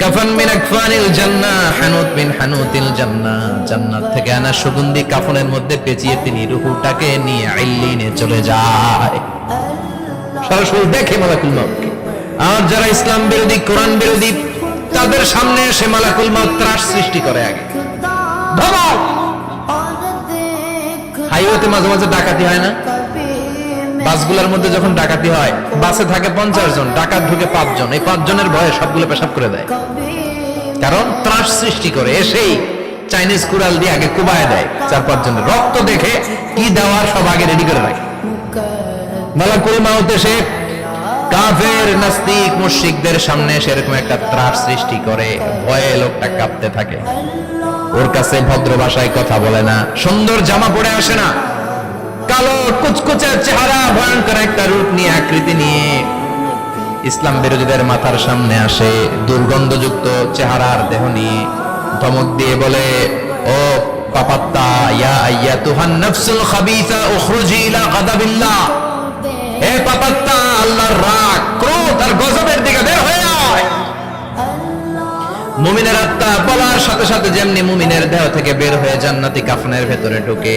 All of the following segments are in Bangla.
কাফান মিন আকফানিল জান্নাহ, হানুত মিন হানুতিল জান্নাহ। জান্নাত থেকে আনা সুগন্ধি কাফনের মধ্যে পেঁচিয়ে তিনি রূহটাকে নিয়ে চলে যায়। সরাসরি দেখে মালাকুল মাউতকে আর যারা ইসলাম বিরোধী, কোরআন বিরোধী, তাদের সামনে এসে মালাকুল মাউত ত্রাস সৃষ্টি করে আগে। হাইওয়েতে মাঝে মাঝে ডাকাতি হয় না? বাসগুলোর মধ্যে যখন ডাকাতি হয়, বাসে থাকে পঞ্চাশ জন, ডাকাত ঢুকে পাঁচজন। এই পাঁচজনের ভয়ে সবগুলো পেশাব করে দেয়। কারণ ত্রাস সৃষ্টি করে, এসেই চাইনিজ কুড়াল দিয়ে আগে কুবায় দেয়, চার পাঁচ জনের রক্ত দেখে কি দেওয়ার সব আগে রেডি করে রাখে। কাফের নাস্তিক সামনে সেরকম একটা ত্রাস সৃষ্টি করে, ভয়ে লোকটা কাঁপতে থাকে। ওর কাছে ভদ্র ভাষায় কথা বলে না, সুন্দর জামা পরে আসে না। কালো কুচকুচে চেহারা, ভয়ঙ্কর একটা রূপ নিয়ে আকৃতি নিয়ে ইসলাম বিরোধীদের মাথার সামনে আসে দুর্গন্ধযুক্ত চেহারার দেহ নিয়ে। ধমক দিয়ে বলে, ও পাপাত্তা, ইয়া আইয়া তুহান নাফসুল খাবিসা উখরুজি ইলা গাদাবিল্লাহ। হে পাপাত্তা, আল্লাহর রাগ, ক্রোধ আর গজবের দিকে বের হয়ে মুমিনের আত্মা বলার সাথে সাথে যেমনি মুমিনের দেহ থেকে বের হয়ে জান্নাতি কাফনের ভেতরে ঢুকে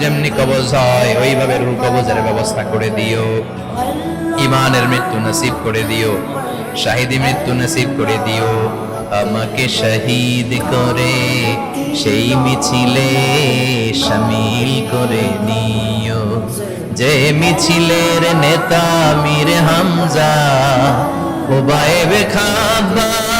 যেমনি কবজ হয়, ওইভাবে রুহ কবজের ব্যবস্থা করে দিও। ইমানের মৃত্যু নসিব করে দিও। শাহিদি মৃত্যু নসিব করে দিও। আমাকে শহীদ করে, সেই মিছিলে শামিল করে নিও। যে মিছিলের নেতা মীর হামজা ওবায়েবে খাবাব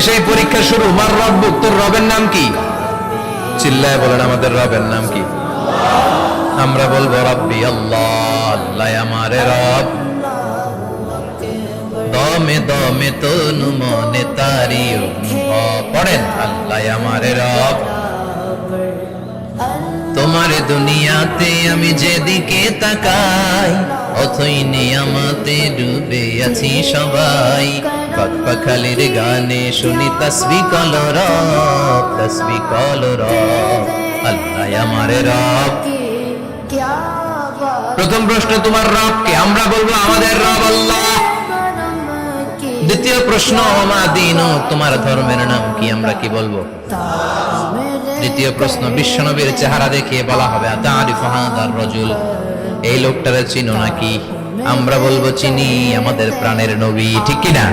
এসেই পরীক্ষা শুরু। মার রব তোর রবের নাম কি? চিল্লায় বলেন, আমাদের রবের নাম কি? আমরা বলব, রব্বি আল্লাহ আল্লাহ আমারে রব। দমে দমে তনু মনে তারি পড়েন, আল্লাহ আমারে রব। তোমার দুনিয়াতে আমি যেদিকে তাকাই, অথই নিয়ামাতে ডুবে আছি সবাই। পাখালির গানে শুনি তসবি কল রব, তসবি কল রব। আল্লাহ আমারে রব। প্রথম প্রশ্ন, তোমার রব কে আমরা বলব আমাদের রব আল্লাহ। দ্বিতীয় প্রশ্ন মা দিন, তোমার ধর্মের নাম কি আমরা কি বলব? দ্বিতীয় প্রশ্ন, বিশ্বনবীর চেহারা দেখিয়ে বলা হবে রজুল। এই লোকটারে চিনো নাকি? আমরা বলব, চিনি আমাদের প্রাণের নবী। ঠিক কিনা?